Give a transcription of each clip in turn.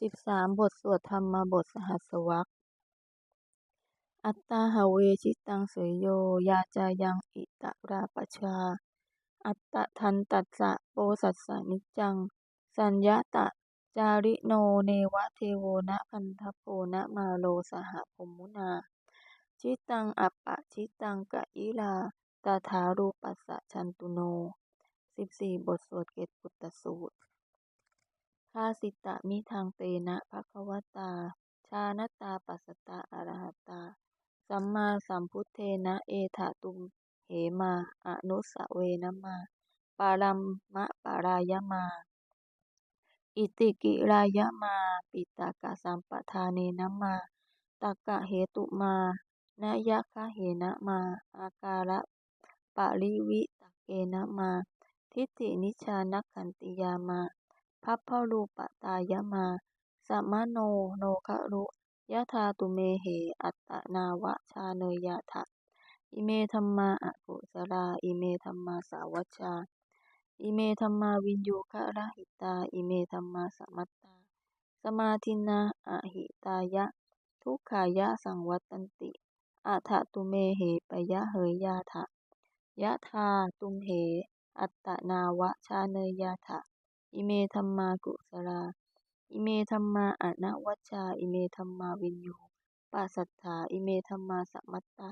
สิบสามบทสวดธรรมบทสหัสวรรคอัตตาหเวชิตังเสยโย ยาจายังอิตราปชา อัตตะทันตัสสะโปสัสสนิจัง สัญญาตะจาริโนเนวะเทโวนะพันทโพนะมาโลสหพมมุนา ชิตังอัปปะชิตังกะยิลาตาถารูปัสสะชันตุโน สิบสี่บทสวดเกตปุตตสูตร คาสิตะมิทางเตนะภควตา ชานตาปัสสตาอรหัตตา สัมมาสัมพุทเทนะเอถาตุมเหมาอนุสเวนะมา ปารัมมะปารายมา อิติกิรายมา ปิตากะสัมปทาเนนะมาตักกะเหตุมานะยะคะเหนะมา อาการะปะริวิตักเกนะมา ทิฏฐินิชานักขันติยามา พัพพรูปตายมาสัมโนโนคะรุยะธาตุเมเห อัตตนาวะชาเนยะทะอิเมธัมมาอกุศลาอิเมธัมมาสาวัชชา อิเมธัมมาวินยูคะระหิตา อิเมธัมมาสมัตตา สมาธินาอหิตายะ ทุกขายะสังวัตตันติอัฏฐตุเมเหปยะเหยยาทะยะธาตุมเห อัตตนาวะชาเนยะทะ อิเมธัมมากุศลาอิเมธัมมาอนวัชชา อิเมธัมมาวินยูปัสสัทธา อิเมธัมมาสมัตตา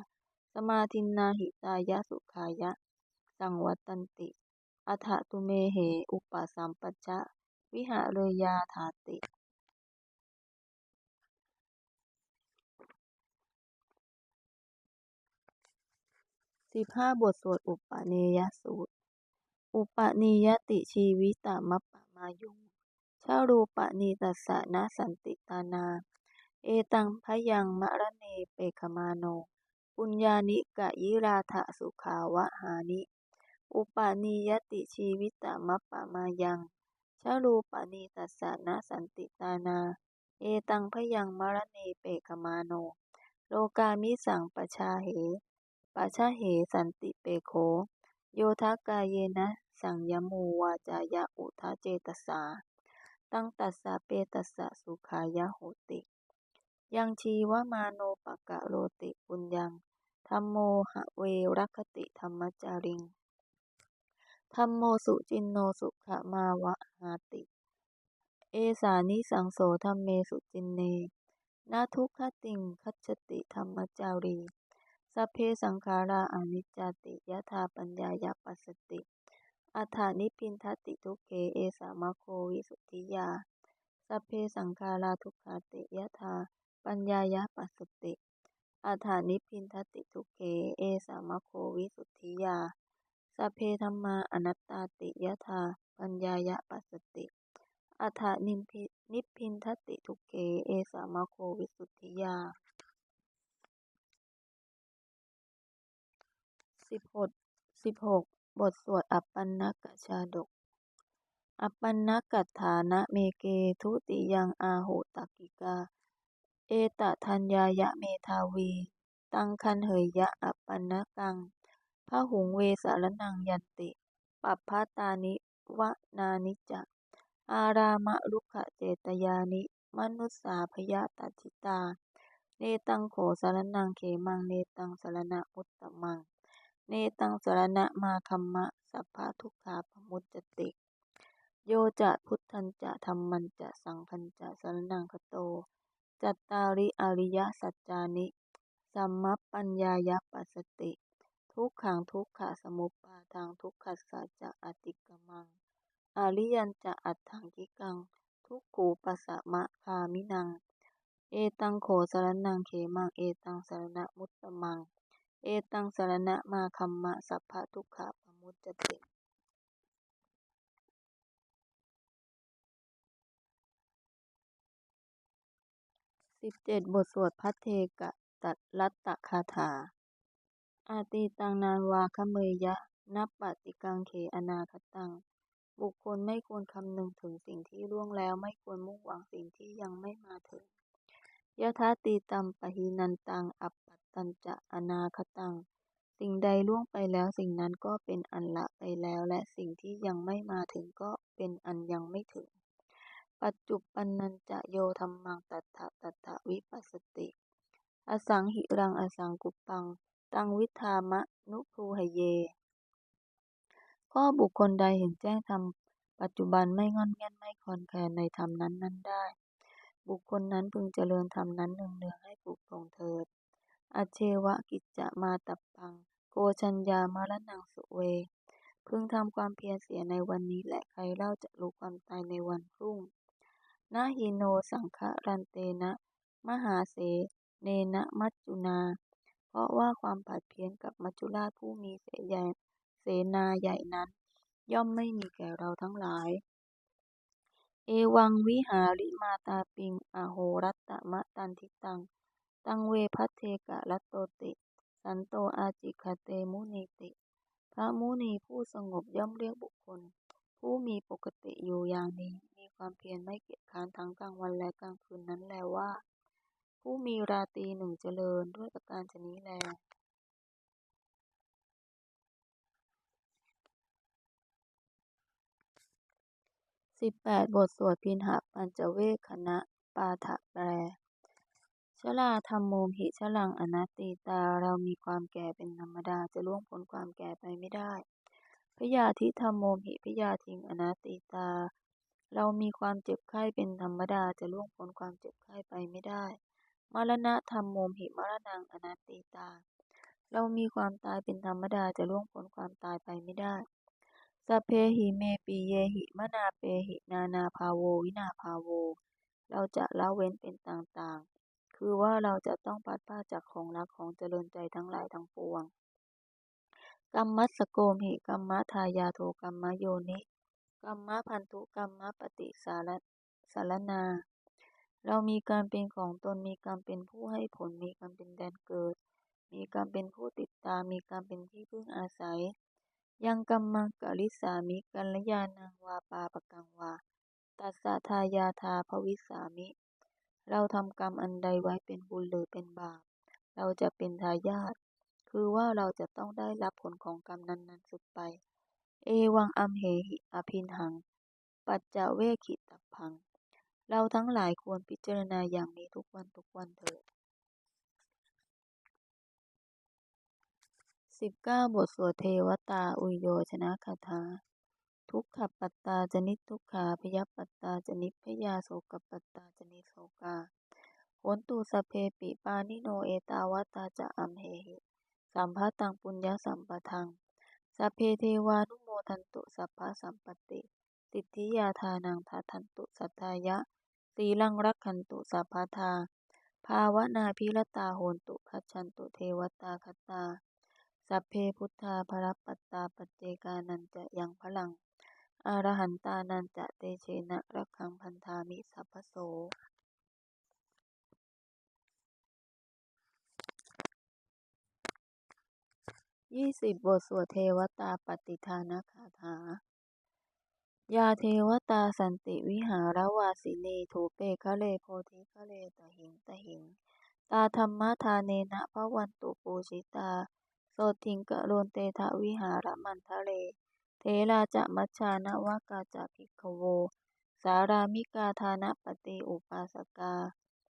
สมาธินาหิตายะสุขายะ สังวัตตันติ อัฏฐตุเมเห อุปสัมปัชชะ วิหะเรยาถาติสิบห้าบทสวดอุปเนยสูตร อุปนิยติชีวิตามัปปมายุงชารูปนิตัสสะนะสันติตานา เอตังพยังมะระเนเปขมาโน ปุญญานิกะยิราทะสุขาวะหานิ อุปนิยติชีวิตามัปปมายังชารูปนิตัสสะนะสันติตานา เอตังพยังมะระเนเปขมาโน โลกามิสังปชาเหปัชเหสันติเปโค โยทากายเยนะ สังยมูวาจายะอุทาเจตสา ตั้งตัสสะเปตัสสะสุขายะโหติ ยังชีวมาโนปะกะโรติปุญญังธรรมโมหะเวรัคติธรรมจาริงธรรมโมสุจินโนสุขมาวะหาติ เอสานิสังโสธรรมเมสุจินเนนาทุกขติงคัจฉติธรรมจารี สัพเพสังขาราอนิจจติยะธาปัญญายาปัสสติ อัฏฐานิพินทติทุเกเอสามะโควิสุทธิยา สัพเพสังขาราทุกขาติยะธา ปัญญายาปัสสติ อัฏฐานิพินทติทุเกเอสามะโควิสุทธิยา สัพเพธรรมาอนัตตาติยะธา ปัญญายาปัสสติ อัฏฐานิพินิพินทติทุเกเอสามะโควิสุทธิยาสิบหกสิบหก บทสวดอัปปันนกชาดก อัปปันนกัฏฐานะเมเกทุติยังอาโหตกิกา เอตทัญญายะเมทาวี ตังคันเหยยะอัปปันนกังพระหุงเวสารนังยันติ ปัปพาตานิวะนานิจะ อารามะลุขเจตยานิ มนุสสาพยาตัจิตา เนตังโขสารนังเขมังเนตังสารณะมุตตมัง เนตังสรณะมาคัมมะ สัพพะทุกขาปมุจจติโยจะพุทธันจะธรรมันจะสังคันจะสรนังคโต จัตตาริอริยสัจจานิ สัมมัปปัญญายปัสสติ ทุกขังทุกขะสมุปปาทางทุกขัสสะจะอติกมัง อริยันจะอัตถังกิกัง ทุกขูปสะมะคามินัง เอตังโขสรนังเขมัง เอตังสรณะมุตตมัง เอตังสรณะมาคัมมะสัพพะทุกขาปมุจจติสิบเจ็ดบทสวดพัทเทกะตัดลัตตคาถา อาตีตังนานวาคเมยะนับปฏิกังเขอนาคตัง บุคคลไม่ควรคำนึงถึงสิ่งที่ล่วงแล้วไม่ควรมุ่งหวังสิ่งที่ยังไม่มาถึง ยะทาตีตัมปะหินันตัง อัปปัตตัญจะ อนาคตัง สิ่งใดล่วงไปแล้วสิ่งนั้นก็เป็นอันละไปแล้ว และสิ่งที่ยังไม่มาถึงก็เป็นอันยังไม่ถึง ปัจจุปันนัญจะโยธัมมังตัฏฐะตัฏฐวิปัสสติ อสังหิรังอสังกุปัง ตังวิทามะนุภูหเยก็บุคคลใดเห็นแจ้งธรรมปัจจุบันไม่งอนแง่นไม่คอนแคลนในธรรมนั้นนั้นได้ บุคคลนั้นพึงเจริญธรรมนั้นเนืองๆให้ปลูกปลงเถิด อเชวะกิจจะมาตับปัง โกชัญญามรณังสุเว พึงทำความเพียรเสียในวันนี้และใครเล่าจะรู้ความตายในวันพรุ่ง นาหิโนสังฆรันเตนะ มหาเส เนนะมัจจุนา เพราะว่าความผัดเพี้ยนกับมัจจุราชผู้มีเสใหญ่เสนาใหญ่นั้น ย่อมไม่มีแก่เราทั้งหลาย เอวังวิหาริมาตาปิง อโหรัตตมะตันทิตัง ตังเวพัทเทกะรัตโตติ สันโตอาจิคเตมุนีติ พระมุนีผู้สงบย่อมเรียกบุคคล ผู้มีปกติอยู่อย่างนี้ มีความเพียรไม่เกียจค้านทั้งกลางวันและกลางคืนนั้นแลว่า ผู้มีราตรีหนึ่งเจริญด้วยประการชนี้แล สิบแปดบทสวดพินหปัญจเวคคณะปาฐะแปลชลาธรรมโมหิชลังอนัตติตาเรามีความแก่เป็นธรรมดาจะล่วงพ้นความแก่ไปไม่ได้พยาธิธรรมโมหิพยาทิงอนัตติตา เรามีความเจ็บไข้เป็นธรรมดาจะล่วงพ้นความเจ็บไข้ไปไม่ได้ มรณะธรรมโมหิมรณังอนัตติตา เรามีความตายเป็นธรรมดาจะล่วงพ้นความตายไปไม่ได้ สัพเพหิเมปีเยหิมนาเปหินานาภาโววินาภาโว เราจะละเว้นเป็นต่างๆ คือว่าเราจะต้องปัดป้าจากของรักของเจริญใจทั้งหลายทั้งปวงกรรมัสโกมหิกรรมทายาโทกรรมโยนิกรรมะพันธุกรรมะปฏิสารสารนา เรามีการเป็นของตนมีการเป็นผู้ให้ผลมีการเป็นแดนเกิด มีการเป็นผู้ติดตามมีการเป็นที่พึ่งอาศัย ยังกัมมังกลิสามิ กัลยาณังวาปาปกังวา ตัสสะทายาทาภวิสามิ เราทำกรรมอันใดไว้เป็นบุญหรือเป็นบาป เราจะเป็นทายาท คือว่าเราจะต้องได้รับผลของกรรมนั้นๆ สุดไป เอวังอัมเหหิอภินหัง ปัจจเวขิตัพัง เราทั้งหลายควรพิจารณาอย่างนี้ทุกวันทุกวันเถิด สิบเก้าบทสวดเทวตาอุโยชนะคาถา ทุกขปัตตาจนิทุกขาพยปัตตาจนิพยาโสกปัตตาจนิโสกาโหนตุสเพปิปานิโนเอตาวตาจะอัมเหหิสัมภะตังปุญญาสัมปทังสเพเทวานุโมทันตุสัพพะสัมปติ สิทธิยาทานังทัทันตุสัทธายะสีลังรักขันตุสัพพทา ภาวนาพิรตาโหนตุคัจฉันตุเทวตาคตา สัพเพพุทธาภรปัตตาปเจกานันจะยังพลังอรหันตานันจะเตเชนะรักขังพันธามิสัพพโสยี่สิบบทสวดเทวตาปฏิทานคาถา ยาเทวตาสันติวิหารวาสินีถูเปคะเลโพธิคะเลตหิงตหิง ตาธรรมทาเนนะพระวันตุปูชิตา โสทิงกะโรนเตทะวิหารมันทะเล เทราจะมัชชานวากาจะภิกขโว สารามิกาทานะปฏิอุปาสกา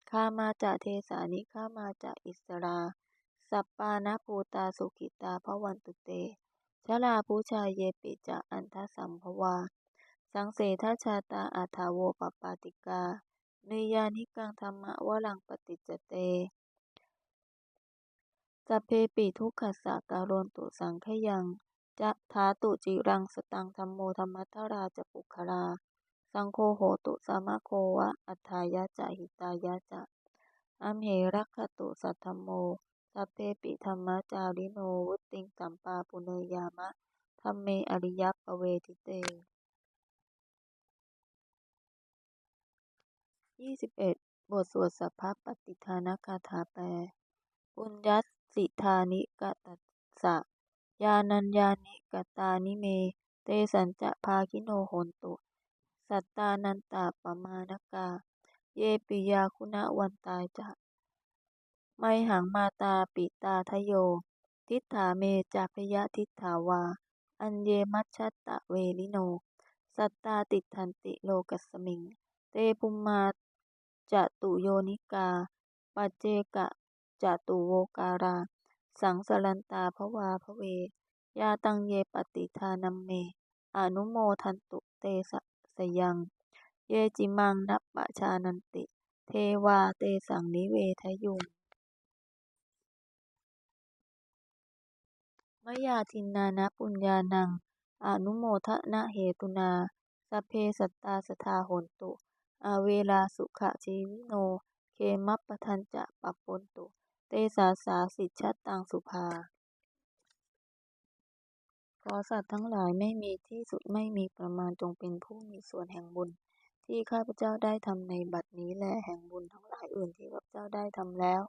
ข้ามาจะเทสานิข้ามาจะอิสรา สัปปานะภูตาสุขิตาพระวันตุเต ชลาภูชายเยปิจะอันทสัมภวา สังเสทชาตาอัทาโวปปาติกาเนยานิกังธรรมะวลังปฏิจเต สัพเพปิทุกขสะการนตุสังขยังจะทาตุจิรังสตังธรรมโมธรรมัทราจะปุคลา สังโฆโหตุสามะโควะ อัฏฐายะจะหิตายะจะอัมเหรักขตุสัทธโม สัพเพปิธรรมจาริโนวุติงสัมปาปุเนยามะธรรมเมอริยปเวทิเตยี่สิบเอ็ดบทสวดสัพพปฏิทานคาถาแปลปุญญัส สิทานิกตัสสะยานัญญานิกตานิเม เตสัญจะภาคิโนโหนตุ สัตตานันตาปมานกา เยปิยาคุณวันตายจะไมหังมาตาปิตาทโย ทิฏฐาเมจัพยทิฏฐาวา อันเยมัชชัตตะเวลิโน สัตตาติทันติโลกัสมิง เตปุมมาจตุโยนิกา ปัจเจกะ จตุโวการา สังสรันตาภวาภเวยาตังเยปฏิทานัมเม อนุโมทันตุเตสะสยัง เยจิมังนัปปะชานันติ เทวาเตสังนิเวทยุงมยาทินนานะปุญญานัง อนุโมทนะเหตุนา สเพสัตตาสทาโหนตุ อาเวลาสุขชีวิโน เคมัปปทัญจะปปปนตุ เตสาสาสิชะตังสุภา ขอสัตว์ทั้งหลายไม่มีที่สุดไม่มีประมาณจงเป็นผู้มีส่วนแห่งบุญ ที่ข้าพเจ้าได้ทำในบัดนี้และแห่งบุญทั้งหลายอื่นที่ข้าพเจ้าได้ทำแล้ว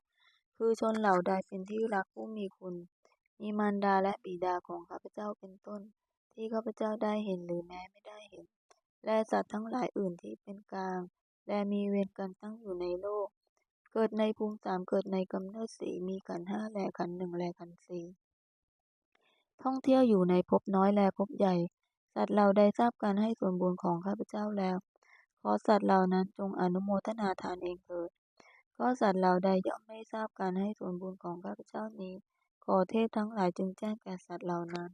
คือชนเหล่าใดเป็นที่รักผู้มีคุณ มีมารดาและบิดาของข้าพเจ้าเป็นต้น ที่ข้าพเจ้าได้เห็นหรือแม้ไม่ได้เห็น และสัตว์ทั้งหลายอื่นที่เป็นกลาง และมีเวรกันตั้งอยู่ในโลก เกิดในภูมิสามเกิดในกำเนิดสีมีขันห้าแลขันหนึ่งแลขันสี่ท่องเที่ยวอยู่ในภพน้อยแลภพใหญ่ สัตว์เราได้ทราบการให้ส่วนบุญของข้าพเจ้าแล้ว ขอสัตว์เหล่านั้นจงอนุโมทนาทานเองเถิดก็สัตว์เหล่าใดย่อมไม่ทราบการให้ส่วนบุญของข้าพเจ้านี้ ขอเทพทั้งหลายจึงแจ้งแก่สัตว์เหล่านั้น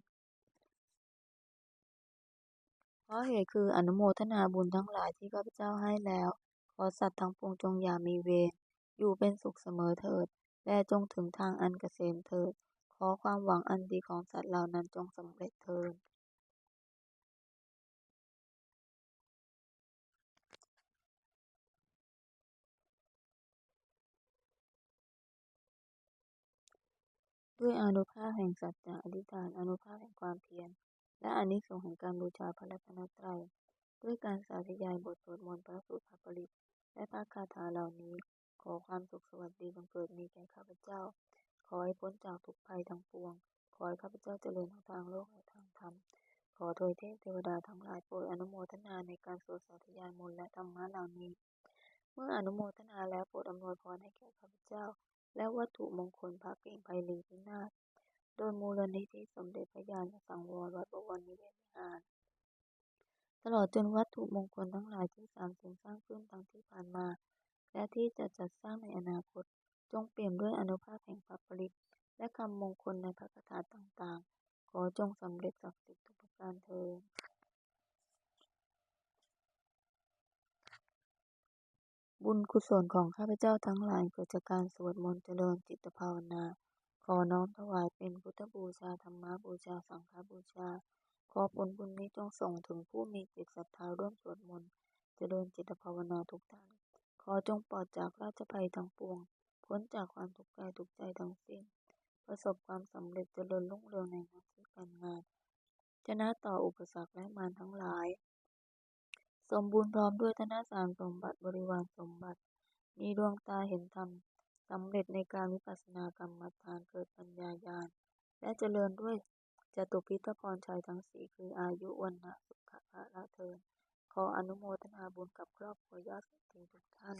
เพราะเหตุคืออนุโมทนาบุญทั้งหลายที่ข้าพเจ้าให้แล้ว ขอสัตว์ทั้งปวงจงอย่ามีเวร อยู่เป็นสุขเสมอเถิด และจงถึงทางอันเกษมเถิด ขอความหวังอันดีของสัตว์เหล่านั้นจงสำเร็จเถิดด้วยอนุภาพแห่งสัจจะอธิษฐานอนุภาพแห่งความเพียรและอนิสงส์แห่งการบูชาพระรัตนตรัย ด้วยการสาธยายบทสวดมนต์พระสูตรพระปริตและพระคาถาเหล่านี้ ขอความสุขสวัสดีบังเกิดมีแก่ข้าพเจ้า ขอให้พ้นจากทุกภัยทั้งปวง ขอให้ข้าพเจ้าเจริญทางโลกและทางธรรม ขอโดยเทพเทวดาทั้งหลายโปรดอนุโมทนาในการสวดสาธยายมนต์และธรรมะเหล่านี้ เมื่ออนุโมทนาแล้วโปรดอำนวยพรให้แก่ข้าพเจ้า และวัตถุมงคลพระเก่งไพลีพินาศโดยมูลนิธิสมเด็จพระญาณสังวรวัดบวรนิเวศวิหารตลอดจนวัตถุมงคลทั้งหลายที่สามสิ่งสร้างขึ้นทั้งที่ผ่านมา และที่จะจัดสร้างในอนาคต จงเปี่ยมด้วยอนุภาพแห่งพระปริตและคำมงคลในพระคาถาต่างๆ ขอจงสำเร็จศักดิ์สิทธิ์ทุกประการเถิดบุญกุศลของข้าพเจ้าทั้งหลายเกิดจากการสวดมนต์เจริญจิตภาวนา ขอน้อมถวายเป็นพุทธบูชาธรรมบูชาสังฆบูชา ขอผลบุญนี้จงส่งถึงผู้มีจิตศรัทธาร่วมสวดมนต์เจริญจิตภาวนาทุกท่าน อจงปลอดจากราชภัยทั้งปวง พ้นจากความทุกข์กายทุกใจทั้งสิ้น ประสบความสำเร็จเจริญรุ่งเรืองในหน้าที่การงาน ชนะต่ออุปสรรคและมารทั้งหลาย สมบูรณ์พร้อมด้วยธนสารสมบัติบริวารสมบัติ มีดวงตาเห็นธรรมสำเร็จในการวิปัสสนากรรมฐานเกิดปัญญาญาณ และเจริญด้วยจตุพิทพรชัยทั้งสี่คืออายุวันนะสุขภะละเทิน ออนุโมทนาบุญกับครอบครัวยอดสนิททุกท่าน